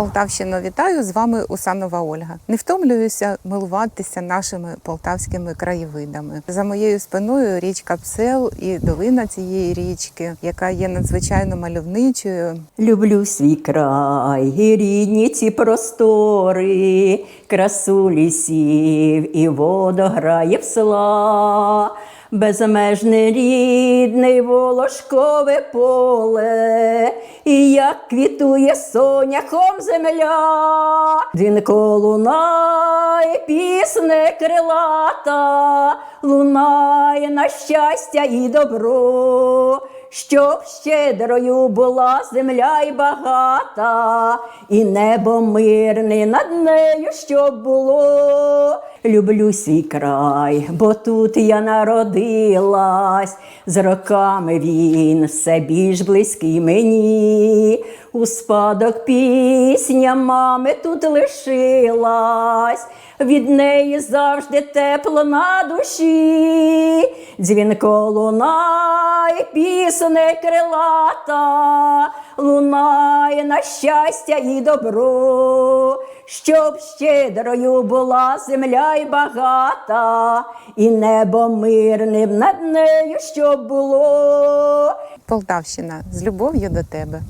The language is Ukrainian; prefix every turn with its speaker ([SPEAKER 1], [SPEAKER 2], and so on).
[SPEAKER 1] Полтавщина, вітаю з вами Усанова Ольга. Не втомлююся милуватися нашими полтавськими краєвидами. За моєю спиною річка Псел і долина цієї річки, яка є надзвичайно мальовничою.
[SPEAKER 2] Люблю свій край, рідні ці простори, красу лісів і водограїв села, безмежне рідне волошкове поле, і як квітує соняхом земля, дзвінко лунає, пісне крилата, лунає на щастя і добро щоб щедрою була земля й багата, і небо мирне над нею щоб було. Люблю свій край, бо тут я народилась, з роками він все більш близький мені. У спадок пісня мами тут лишилась, від неї завжди тепло на душі, дзвінко лунає, пісне крилата, лунає на щастя і добро, щоб щедрою була земля й багата, і небо мирним над нею щоб було.
[SPEAKER 1] Полтавщина. З любов'ю до тебе.